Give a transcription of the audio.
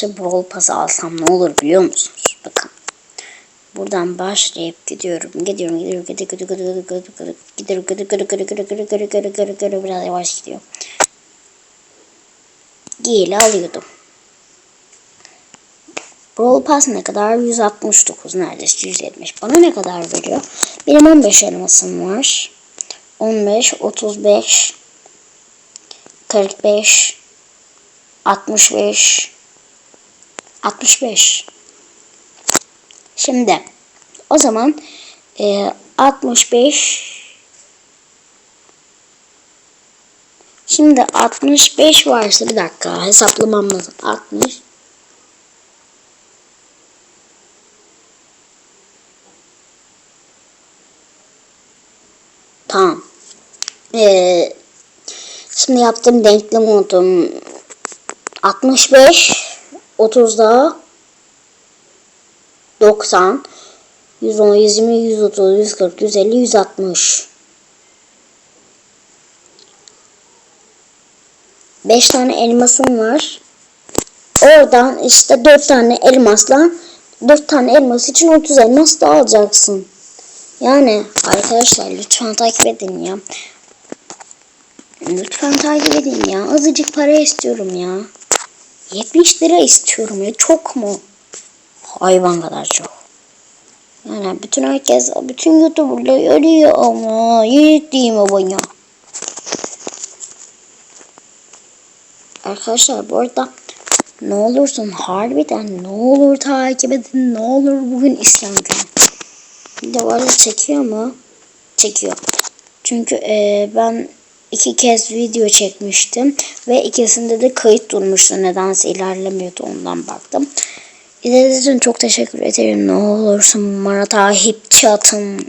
Şu Brawl Pass'ı alsam ne olur biliyor musunuz? Bakın. Buradan başlayıp gidiyorum, gidiyorum, gidiyorum, gidiyorum, gidiyorum, gidiyorum, gidiyorum, gidiyorum, gidiyorum, gidiyorum, gidiyorum, gidiyorum, gidiyorum, biraz yavaş gidiyor. Giyili alıyordum. Brawl Pass ne kadar? 169 neredeyse 170. Bana ne kadar veriyor? Benim 15 elmasım var. 15, 35, 45, 65, 65. Şimdi o zaman e, 65 Şimdi 65 varsa bir dakika hesaplamam lazım. 60 Tamam. Ee, şimdi yaptığım denklem modum 65 30 daha 90 110 120 130 140 150 160 5 tane elmasım var. Oradan işte 4 tane elmasla 4 tane elmas için 30 elmas da alacaksın. Yani arkadaşlar lütfen takip edin ya. Lütfen takip edin ya. Azıcık para istiyorum ya. 70 lira istiyorum ya. Çok mu? Hayvan kadar çok. Yani bütün herkes, bütün youtuberlar ölüyor ama. Yükleyeyim abone. Arkadaşlar bu arada ne olursun harbiden ne olur takip edin ne olur bugün isyan günü. Bir de arada çekiyor mu? Çekiyor. Çünkü e, ben iki kez video çekmiştim ve ikisinde de kayıt durmuştu. Nedense ilerlemiyordu ondan baktım. İzlediğiniz için çok teşekkür ederim. Ne olursun bana takipçi atın.